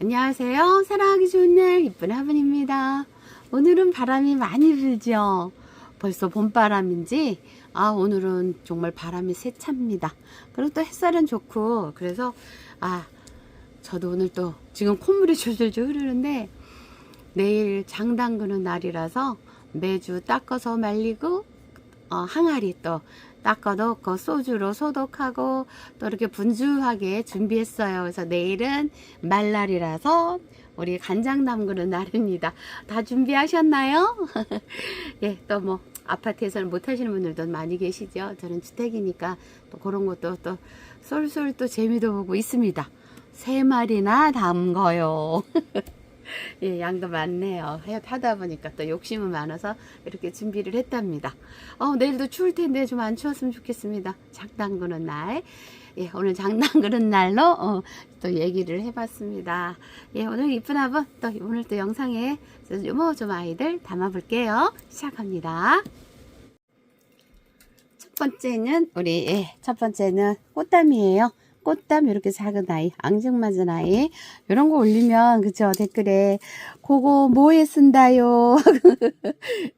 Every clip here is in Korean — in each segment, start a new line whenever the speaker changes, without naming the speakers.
안녕하세요. 사랑하기 좋은 날 이쁜 화분입니다. 오늘은 바람이 많이 불죠. 벌써 봄바람인지 아 오늘은 정말 바람이 세찹니다. 그리고 또 햇살은 좋고 그래서 아 저도 오늘 또 지금 콧물이 줄줄줄 흐르는데 내일 장 담그는 날이라서 매주 닦아서 말리고 어, 항아리 또 닦아 놓고 소주로 소독하고 또 이렇게 분주하게 준비했어요. 그래서 내일은 말날이라서 우리 간장 담그는 날입니다. 다 준비하셨나요? 예, 또 뭐 아파트에서는 못 하시는 분들도 많이 계시죠. 저는 주택이니까 또 그런 것도 또 쏠쏠 또 재미도 보고 있습니다. 세 마리나 담궈요. 예, 양도 많네요. 해- 하다 보니까 또 욕심은 많아서 이렇게 준비를 했답니다. 어, 내일도 추울 텐데 좀 안 추웠으면 좋겠습니다. 장 담그는 날. 예, 오늘 장 담그는 날로 어, 또 얘기를 해봤습니다. 예, 오늘 이쁜 아분 또 오늘 또 영상에 뭐 좀 아이들 담아볼게요. 시작합니다. 첫 번째는 우리 예, 첫 번째는 꽃담이에요. 꽃담 이렇게 작은 아이, 앙증맞은 아이 이런 거 올리면 그죠? 댓글에 그거 뭐에 쓴다요?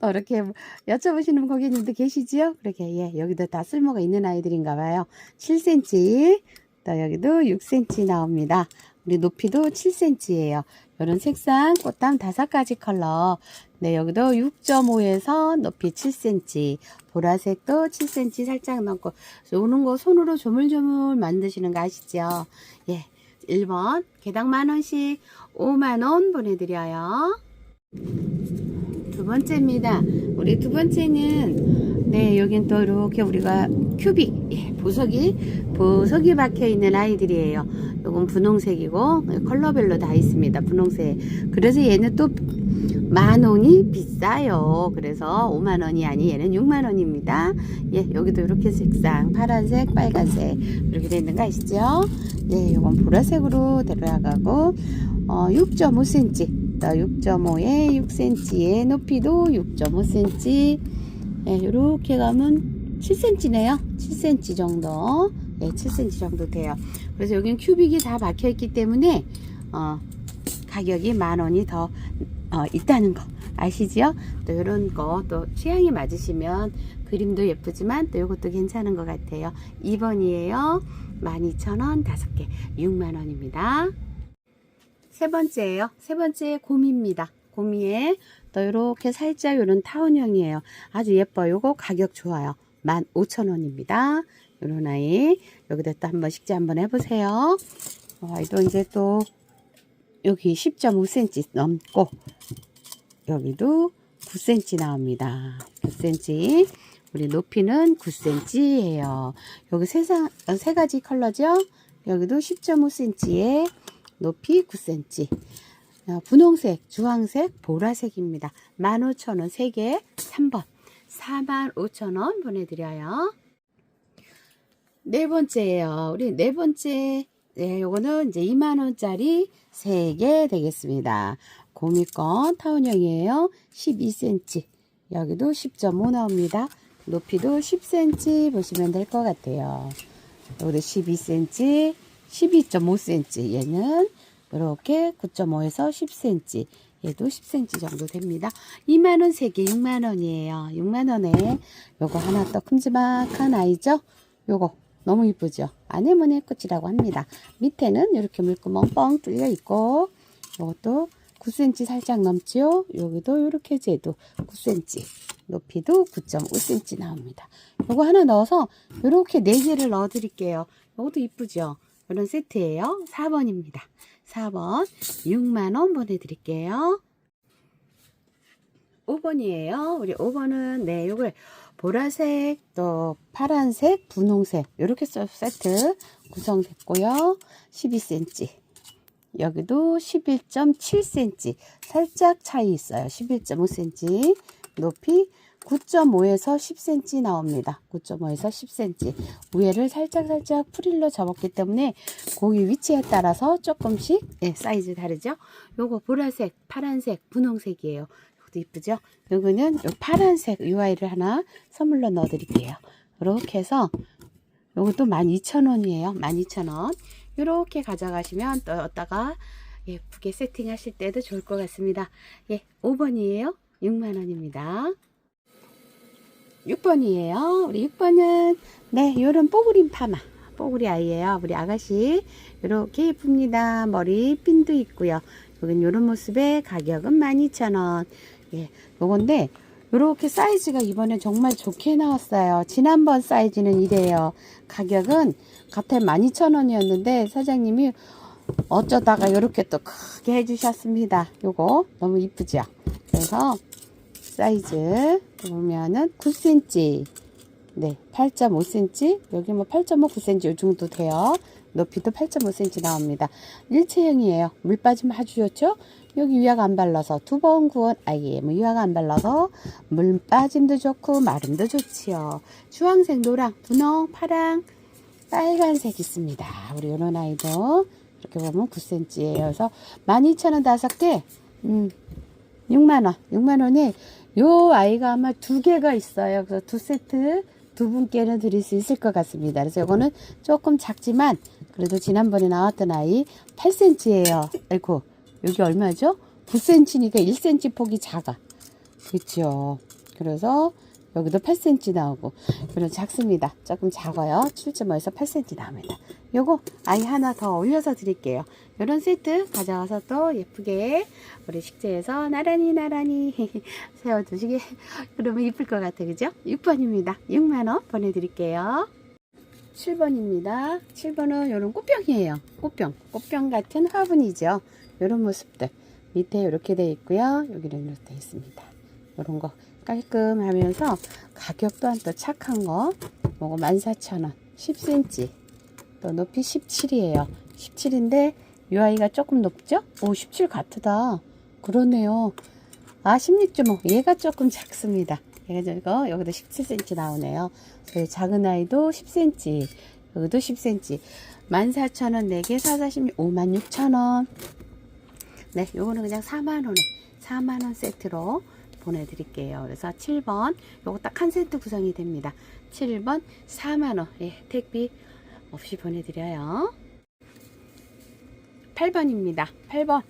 또 이렇게 여쭤보시는 고객님도 계시지요? 그렇게 예 여기도 다 쓸모가 있는 아이들인가 봐요. 7cm 또 여기도 6cm 나옵니다. 우리 높이도 7cm예요. 이런 색상 꽃담 다섯 가지 컬러 네 여기도 6.5에서 높이 7cm 보라색도 7cm 살짝 넣고 오는 거 손으로 조물조물 만드시는 거 아시죠? 예 1번 개당 만원씩 5만원 보내드려요. 두 번째입니다. 우리 두 번째는 네 여긴 또 이렇게 우리가 큐빅 예, 보석이 보석이 박혀 있는 아이들이에요. 요건 분홍색이고 컬러별로 다 있습니다 분홍색. 그래서 얘는 또 만 원이 비싸요. 그래서 5만 원이 아니 얘는 6만 원입니다. 예 여기도 이렇게 색상 파란색 빨간색 이렇게 되어 있는 거 아시죠? 예 요건 보라색으로 들어가고 어 6.5cm 또 6.5에 6cm의 높이도 6.5cm 예, 이렇게 가면 7cm네요. 7cm 정도. 예, 7cm 정도 돼요. 그래서 여기는 큐빅이 다 박혀 있기 때문에 어, 가격이 만 원이 더 어, 있다는 거. 아시지요? 또 이런 거 또 취향이 맞으시면 그림도 예쁘지만 또 이것도 괜찮은 것 같아요. 2번이에요. 12,000원 5개. 6만원입니다. 세 번째예요. 세 번째 곰입니다. 곰이에 또 이렇게 살짝 이런 타원형이에요. 아주 예뻐요. 요거 가격 좋아요. 15,000원입니다. 요런 아이. 여기다 또 한번 식재 한번 해보세요. 어, 아이도 이제 또 여기 10.5cm 넘고 여기도 9cm 나옵니다. 9cm 우리 높이는 9cm예요. 여기 세, 사- 어, 세 가지 컬러죠? 여기도 10.5cm에 높이 9cm 어, 분홍색, 주황색, 보라색입니다. 15,000원 3개 3번. 45,000원 보내드려요. 네 번째예요. 우리 네 번째 네, 요거는 이제 2만원짜리 3개 되겠습니다. 고미건 타원형이에요. 12cm. 여기도 10.5 나옵니다. 높이도 10cm 보시면 될 것 같아요. 여기도 12cm, 12.5cm. 얘는 이렇게 9.5에서 10cm. 얘도 10cm 정도 됩니다. 2만원 3개 6만원이에요. 6만원에 요거 하나 또 큼지막한 아이죠? 요거 너무 이쁘죠? 아네모네 꽃이라고 합니다. 밑에는 이렇게 물구멍 뻥 뚫려 있고 이것도 9cm 살짝 넘지요. 여기도 이렇게 재도 9cm 높이도 9.5cm 나옵니다. 요거 하나 넣어서 이렇게 4개를 넣어 드릴게요. 이것도 이쁘죠? 이런 세트예요. 4번입니다. 4번 6만원 보내드릴게요. 5번이에요. 우리 5번은 네 요걸 보라색 또 파란색 분홍색 이렇게 세트 구성됐고요. 12cm 여기도 11.7cm 살짝 차이 있어요. 11.5cm 높이 9.5에서 10cm 나옵니다. 9.5에서 10cm 위에를 살짝 살짝 프릴로 접었기 때문에 고기 위치에 따라서 조금씩 예, 사이즈 다르죠? 요거 보라색 파란색 분홍색이에요 이것도 이쁘죠? 요거는 요 파란색 UI를 하나 선물로 넣어 드릴게요. 이렇게 해서 요것도 12,000원이에요. 12,000원. 이렇게 가져가시면 또 여기다가 예쁘게 세팅하실 때도 좋을 것 같습니다. 예, 5번이에요. 6만원입니다. 6번이에요. 우리 6번은 네, 요런 뽀글인 파마. 뽀글이 아이예요. 우리 아가씨. 이렇게 예쁩니다. 머리 핀도 있고요. 여긴 요런 모습의 가격은 12,000원. 예, 요건데 요렇게 사이즈가 이번에 정말 좋게 나왔어요. 지난번 사이즈는 이래요. 가격은 겉에 12,000원이었는데 사장님이 어쩌다가 요렇게 또 크게 해주셨습니다. 요거 너무 이쁘죠? 그래서 사이즈 보면은 9cm 네 8.5cm 여기 뭐 8.5 9cm 요 정도 돼요 높이도 8.5cm 나옵니다 일체형이에요 물 빠지면 아주 좋죠 여기 위약 안 발라서 두 번 구운 아예 뭐 위약 안 발라서 물 빠짐도 좋고 마름도 좋지요 주황색 노랑 분홍 파랑 빨간색 있습니다 우리 요런 아이도 이렇게 보면 9cm예요 그래서 12,000원 다섯 개 음, 6만원 6만원에 요 아이가 아마 두 개가 있어요. 그래서 두 세트 두 분께는 드릴 수 있을 것 같습니다. 그래서 이거는 조금 작지만 그래도 지난번에 나왔던 아이 8cm예요. 아이고 여기 얼마죠? 9cm니까 1cm 폭이 작아. 그렇죠. 그래서 여기도 8cm 나오고 그리고 작습니다. 조금 작아요. 7.5에서 8cm 나옵니다. 요거 아이 하나 더 올려서 드릴게요. 이런 세트 가져와서 또 예쁘게 우리 식재에서 나란히 나란히 세워두시게 그러면 이쁠 것 같아 그죠? 6번입니다. 6만원 보내드릴게요. 7번입니다. 7번은 이런 꽃병이에요. 꽃병. 꽃병 같은 화분이죠. 이런 모습들. 밑에 이렇게 되어 있고요. 여기는 이렇게 되어 있습니다. 이런 거 깔끔하면서 가격 또한 또 착한 거. 요거 14,000원. 10cm. 또 높이 17이에요. 17인데 이 아이가 조금 높죠? 오, 17 같다. 그러네요. 아, 16.5. 얘가 조금 작습니다. 얘가 저거, 여기도 17cm 나오네요. 저희 작은 아이도 10cm. 여기도 10cm. 14,000원 4개, 4, 46, 56,000원. 네, 요거는 그냥 4만원에, 4만원 세트로 보내드릴게요. 그래서 7번, 요거 딱 한 세트 구성이 됩니다. 7번, 4만원. 예, 택비 없이 보내드려요. 8번입니다. 8번.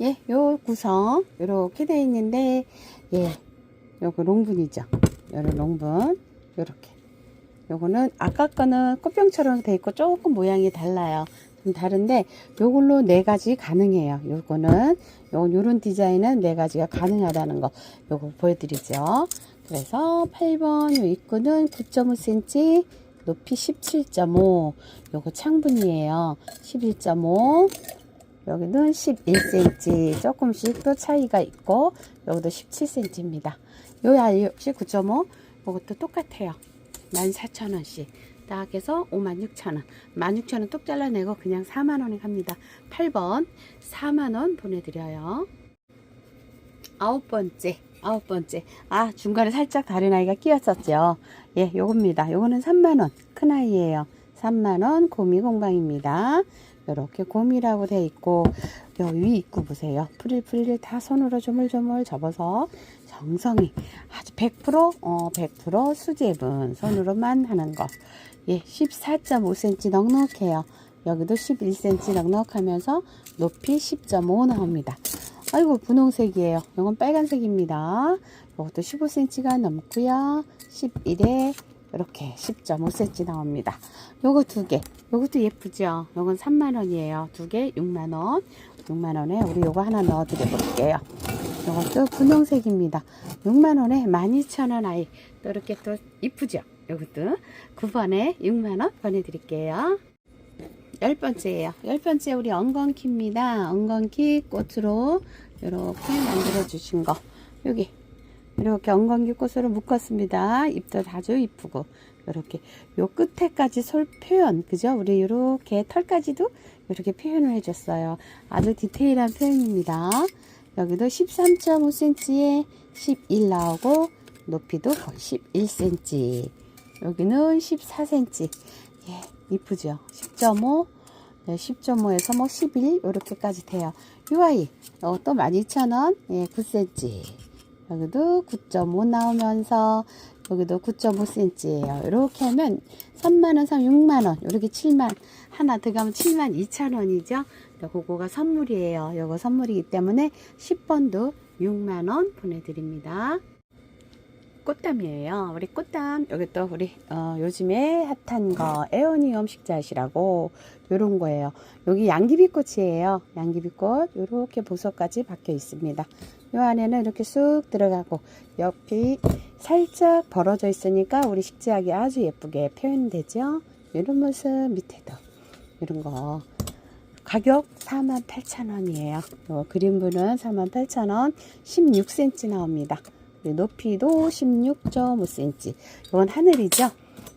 예, 요 구성 요렇게 되어 있는데 예, 요거 롱분이죠. 요런 롱분 요렇게. 요거는 아까 거는 꽃병처럼 되어 있고 조금 모양이 달라요. 좀 다른데 요걸로 네 가지 가능해요. 요거는 요 요런 디자인은 네 가지가 가능하다는 거 요거 보여드리죠. 그래서 8번 요 입구는 9.5cm 높이 17.5 요거 창분이에요. 11.5 여기는 11cm 조금씩 또 차이가 있고 여기도 17cm입니다 요 아이 역시 9.5 이것도 똑같아요 14,000원씩 딱 해서 56,000원. 16,000원 뚝 잘라내고 그냥 4만원에 갑니다. 8번 4만원 보내드려요. 아홉 번째 아홉 번째. 아 중간에 살짝 다른 아이가 끼었었죠. 예 요겁니다. 요거는 3만원. 큰 아이예요. 3만원 고미 공방입니다. 이렇게 곰이라고 돼 있고 여위 입구 보세요. 프릴프릴 다 손으로 조물조물 접어서 정성이 아주 100% 어, 100% 수제분 손으로만 하는 거. 예, 14.5cm 넉넉해요. 여기도 11cm 넉넉하면서 높이 10.5 나옵니다. 아이고 분홍색이에요. 이건 빨간색입니다. 이것도 15cm가 넘고요. 11에 이렇게 10.5cm 나옵니다. 요거 두 개. 요것도 예쁘죠? 요건 3만원이에요. 두 개 6만원. 6만원에 우리 요거 하나 넣어 드려 볼게요. 요것도 분홍색입니다. 6만원에 12,000원 아이. 또 이렇게 또 이쁘죠? 요것도 9번에 6만원 보내드릴게요. 열 번째예요. 열 번째 우리 엉겅키입니다. 엉겅키 꽃으로 이렇게 만들어 주신 거. 여기 이렇게 엉겅기 꽃으로 묶었습니다. 잎도 아주 이쁘고 이렇게 요 끝에까지 솔 표현 그죠? 우리 이렇게 털까지도 이렇게 표현을 해줬어요. 아주 디테일한 표현입니다. 여기도 13.5cm에 11 나오고 높이도 거의 11cm. 여기는 14cm. 예, 이쁘죠? 10.5 네, 10.5에서 뭐 11, 이렇게까지 돼요. 이 아이, 이것도 12,000원, 예, 9cm. 여기도 9.5 나오면서 여기도 9.5cm예요. 이렇게 하면 3만원, 3, 6만원, 이렇게 7만, 하나 들어가면 7만 2천원이죠. 그거가 선물이에요. 요거 선물이기 때문에 10번도 6만원 보내드립니다. 꽃담이에요. 우리 꽃담 여기 또 우리 어, 요즘에 핫한 거 에어니엄 식자시라고 요런 거예요. 여기 양귀비꽃이에요. 양귀비꽃 요렇게 보석까지 박혀 있습니다. 요 안에는 이렇게 쑥 들어가고 옆이 살짝 벌어져 있으니까 우리 식지하기 아주 예쁘게 표현되죠. 이런 모습 밑에도 이런 거 가격 48,000원이에요. 요 그린브는 48,000원 16cm 나옵니다. 네, 높이도 16.5cm. 이건 하늘이죠.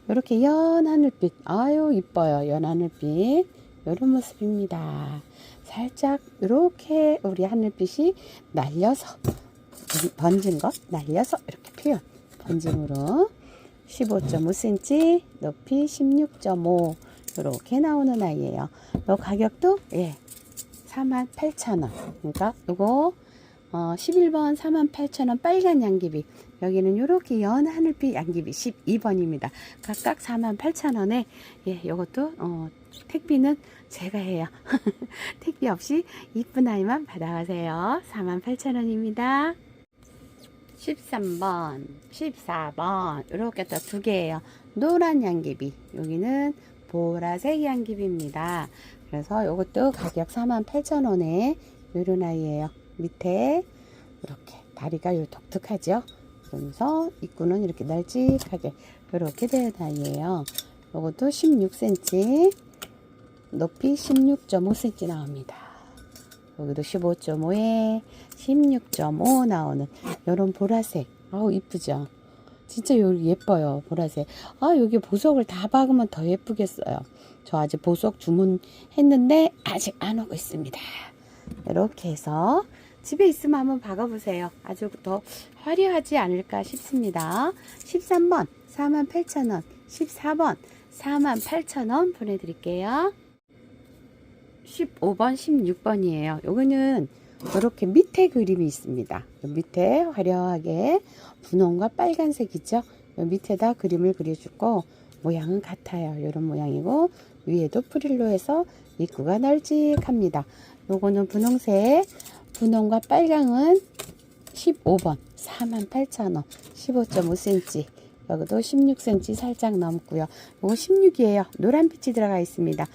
이렇게 연 하늘빛. 아유 이뻐요. 연 하늘빛. 이런 모습입니다. 살짝 이렇게 우리 하늘빛이 날려서 번진 것 날려서 이렇게 표현. 번짐으로 15.5cm, 높이 16.5 이렇게 나오는 아이예요. 이 가격도 예 48,000원. 그러니까 이거 어, 11번 48,000원 빨간 양귀비 여기는 이렇게 연 하늘빛 양귀비 12번입니다. 각각 48,000원에 예, 요것도 어, 택비는 제가 해요. 택비 없이 이쁜 아이만 받아가세요. 48,000원입니다. 13번, 14번 이렇게 또 두 개예요. 노란 양귀비 여기는 보라색 양귀비입니다. 그래서 이것도 가격 48,000원에 이런 아이예요. 밑에 이렇게 다리가 요 독특하죠. 그러면서 입구는 이렇게 널찍하게 이렇게 된 아이예요. 이것도 16cm, 높이 16.5cm 나옵니다. 여기도 15.5에 16.5 나오는 이런 보라색. 아우 이쁘죠. 진짜 여기 예뻐요 보라색. 아 여기 보석을 다 박으면 더 예쁘겠어요. 저 아직 보석 주문했는데 아직 안 오고 있습니다. 이렇게 해서 집에 있으면 한번 박아보세요. 아주 더 화려하지 않을까 싶습니다. 13번 48,000원, 14번 48,000원 보내드릴게요. 15번, 16번이에요. 요거는 이렇게 밑에 그림이 있습니다. 요 밑에 화려하게 분홍과 빨간색이죠. 요 밑에다 그림을 그려주고 모양은 같아요. 이런 모양이고 위에도 프릴로 해서 입구가 널찍합니다. 요거는 분홍색, 분홍과 빨강은 15번 48,000원 15.5cm 여기도 16cm 살짝 넘고요. 요거 16이에요. 노란빛이 들어가 있습니다.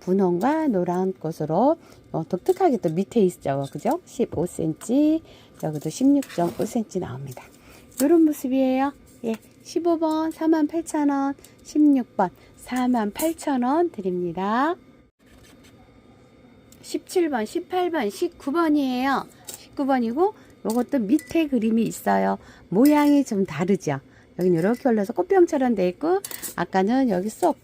분홍과 노란 꽃으로 어, 독특하게 또 밑에 있죠. 그죠? 15cm 여기도 16.5cm 나옵니다. 이런 모습이에요. 예, 15번 48,000원 16번 48,000원 드립니다. 17번, 18번, 19번이에요. 19번이고 요것도 밑에 그림이 있어요. 모양이 좀 다르죠. 여기는 이렇게 올라서 꽃병처럼 돼 있고 아까는 여기 쏙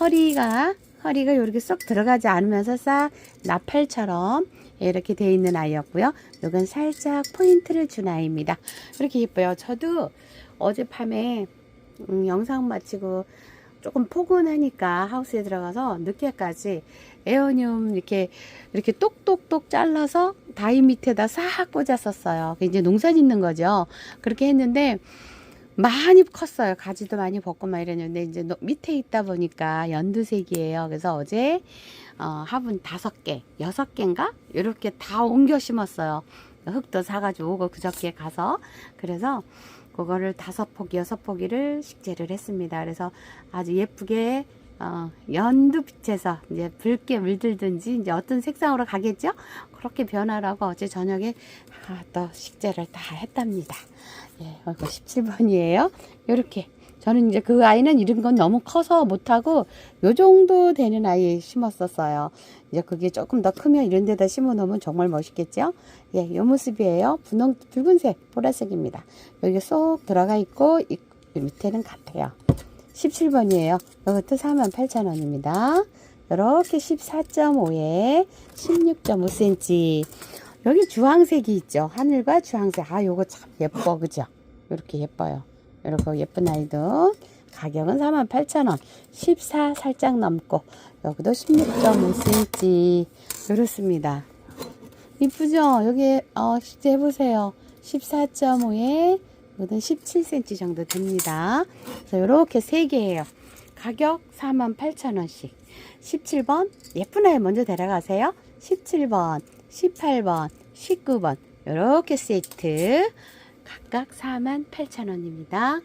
허리가 허리가 이렇게 쏙 들어가지 않으면서 싹 나팔처럼 이렇게 돼 있는 아이였고요. 이건 살짝 포인트를 준 아이입니다. 이렇게 예뻐요. 저도 어젯밤에 음, 영상 마치고 조금 포근하니까 하우스에 들어가서 늦게까지 에어늄 이렇게 이렇게 똑똑똑 잘라서 다이 밑에다 싹 꽂았었어요. 이제 농사 짓는 거죠. 그렇게 했는데 많이 컸어요. 가지도 많이 벗고 막 이랬는데 이제 노- 밑에 있다 보니까 연두색이에요. 그래서 어제 어, 화분 다섯 개, 여섯 개인가 이렇게 다 옮겨 심었어요. 흙도 사가지고 그저께 가서 그래서 그거를 다섯 포기, 여섯 포기를 식재를 했습니다. 그래서 아주 예쁘게 어, 연두빛에서 이제 붉게 물들든지 이제 어떤 색상으로 가겠죠? 그렇게 변하라고 어제 저녁에 아, 또 식재를 다 했답니다. 예, 이거 17번이에요. 이렇게 저는 이제 그 아이는 이런 건 너무 커서 못하고 요 정도 되는 아이 심었었어요. 이제 그게 조금 더 크면 이런 데다 심어 놓으면 정말 멋있겠죠? 예, 요 모습이에요. 분홍, 붉은색, 보라색입니다. 여기 쏙 들어가 있고, 이 밑에는 같아요. 17번이에요. 이것도 48,000원입니다. 이렇게 14.5에 16.5cm. 여기 주황색이 있죠. 하늘과 주황색. 아, 요거 참 예뻐. 그죠? 이렇게 예뻐요. 이렇게 예쁜 아이도 가격은 48,000원. 14 살짝 넘고 여기도 16.5cm. 이렇습니다. 이쁘죠? 여기 어, 실제 해보세요. 14.5에 이거는 17cm 정도 됩니다. 그래서 이렇게 세 개예요. 가격 48,000원씩. 17번 예쁜 아이 먼저 데려가세요. 17번, 18번, 19번 이렇게 세트 각각 48,000원입니다.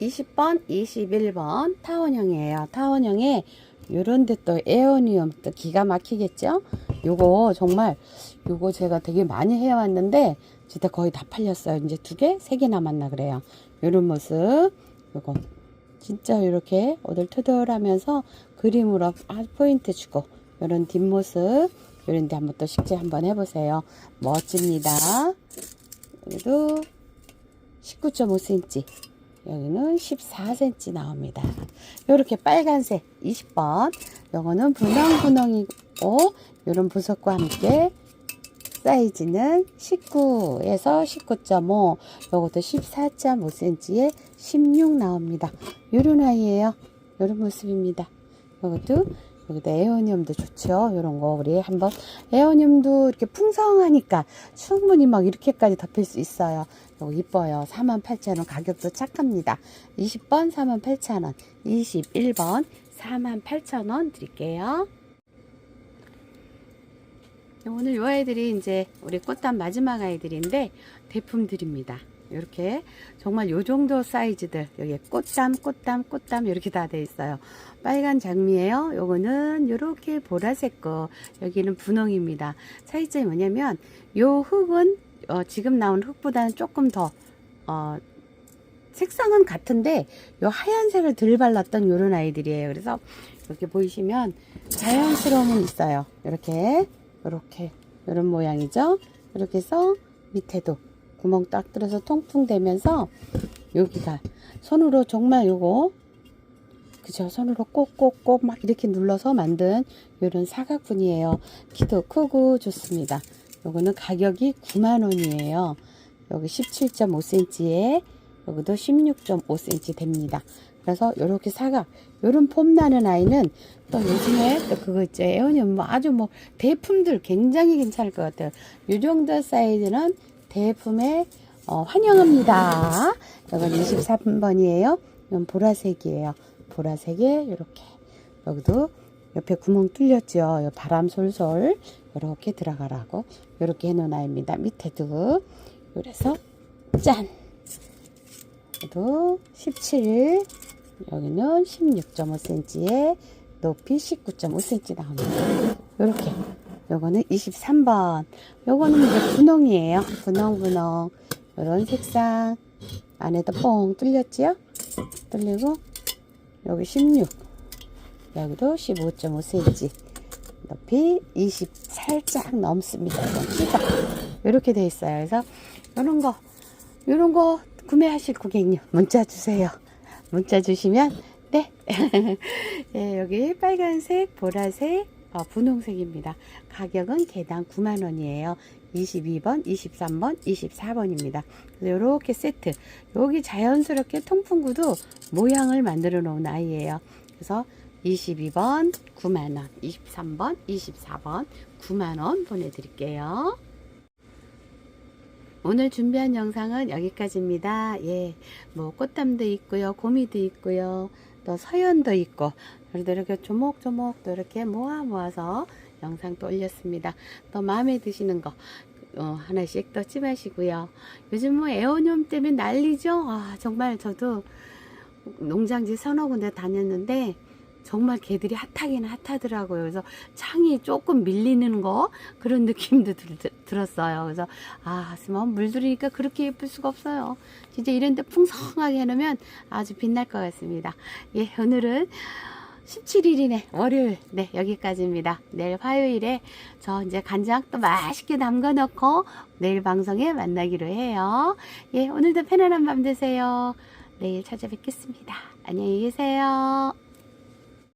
20번, 21번 타원형이에요. 타원형에 요런 데 또 에어니움 또 기가 막히겠죠? 요거 정말 요거 제가 되게 많이 해왔는데 진짜 거의 다 팔렸어요. 이제 두 개, 세 개 남았나 그래요. 요런 모습 요거 진짜 이렇게 오들토들하면서 그림으로 아 포인트 주고 요런 뒷모습 요런 데 한번 또 식재 한번 해보세요. 멋집니다. 여기도 19.5cm 여기는 14cm 나옵니다. 이렇게 빨간색 20번 요거는 분홍분홍이고 이런 부석과 함께 사이즈는 19에서 19.5 요것도 14.5cm에 16 나옵니다. 요런 아이예요. 요런 모습입니다. 요것도 여기다 에어니움도 좋죠. 요런 거 우리 한번 에어니움도 이렇게 풍성하니까 충분히 막 이렇게까지 덮일 수 있어요. 요거 이뻐요. 48,000원 가격도 착합니다. 20번 48,000원, 21번 48,000원 드릴게요. 오늘 요 아이들이 이제 우리 꽃담 마지막 아이들인데 대품들입니다. 이렇게 정말 요 정도 사이즈들 여기 꽃담 꽃담 꽃담 이렇게 다 돼 있어요. 빨간 장미예요. 요거는 요렇게 보라색 거 여기는 분홍입니다. 차이점이 뭐냐면 요 흙은 어, 지금 나온 흙보다는 조금 더 어, 색상은 같은데 요 하얀색을 덜 발랐던 요런 아이들이에요. 그래서 이렇게 보이시면 자연스러움은 있어요. 이렇게 이렇게 이런 모양이죠. 이렇게 해서 밑에도 구멍 딱 뚫어서 통풍 되면서 여기가 손으로 정말 요거 그죠? 손으로 꼭꼭꼭 막 이렇게 눌러서 만든 이런 사각분이에요. 키도 크고 좋습니다. 요거는 가격이 9만원이에요. 여기 17.5cm에 여기도 16.5cm 됩니다. 그래서 요렇게 사각 요런 폼 나는 아이는 또 요즘에 또 그거 있죠. 에어니um 뭐 아주 뭐 대품들 굉장히 괜찮을 것 같아요. 요 정도 사이즈는 대품에 어, 환영합니다. 이건 23번이에요. 이건 보라색이에요. 보라색에 이렇게 여기도 옆에 구멍 뚫렸죠. 요 바람 솔솔 이렇게 들어가라고 이렇게 해놓은 아이입니다. 밑에도 그래서 짠. 도 17. 여기는 16.5cm에 높이 19.5cm 나옵니다. 이렇게 요거는 23번. 요거는 이제 분홍이에요. 분홍분홍. 요런 색상. 안에도 뻥 뚫렸지요? 뚫리고, 여기 16. 여기도 15.5cm. 높이 20 살짝 넘습니다. 이건. 이렇게 돼 있어요. 그래서 요런 거, 요런 거 구매하실 고객님 문자 주세요. 문자 주시면, 네. 네, 여기 빨간색, 보라색, 어, 분홍색입니다. 가격은 개당 9만원이에요. 22번, 23번, 24번입니다. 이렇게 세트. 여기 자연스럽게 통풍구도 모양을 만들어 놓은 아이예요. 그래서 22번 9만원, 23번, 24번 9만원 보내드릴게요. 오늘 준비한 영상은 여기까지입니다. 예, 뭐 꽃담도 있고요, 고미도 있고요, 또 서연도 있고, 그래도 이렇게 조목조목 또 이렇게 모아 모아서 영상 또 올렸습니다. 또 마음에 드시는 거 어, 하나씩 또 찜하시고요. 요즘 뭐 에어늄 때문에 난리죠. 아, 정말 저도 농장지 서너 군데 다녔는데 정말 개들이 핫하기는 핫하더라고요. 그래서 창이 조금 밀리는 거 그런 느낌도 들, 들었어요. 그래서 아, 뭐 물들이니까 그렇게 예쁠 수가 없어요. 진짜 이런데 풍성하게 해놓으면 아주 빛날 것 같습니다. 예, 오늘은 17일이네. 월요일. 네 여기까지입니다. 내일 화요일에 저 이제 간장 또 맛있게 담가 놓고 내일 방송에 만나기로 해요. 예 오늘도 편안한 밤 되세요. 내일 찾아뵙겠습니다. 안녕히 계세요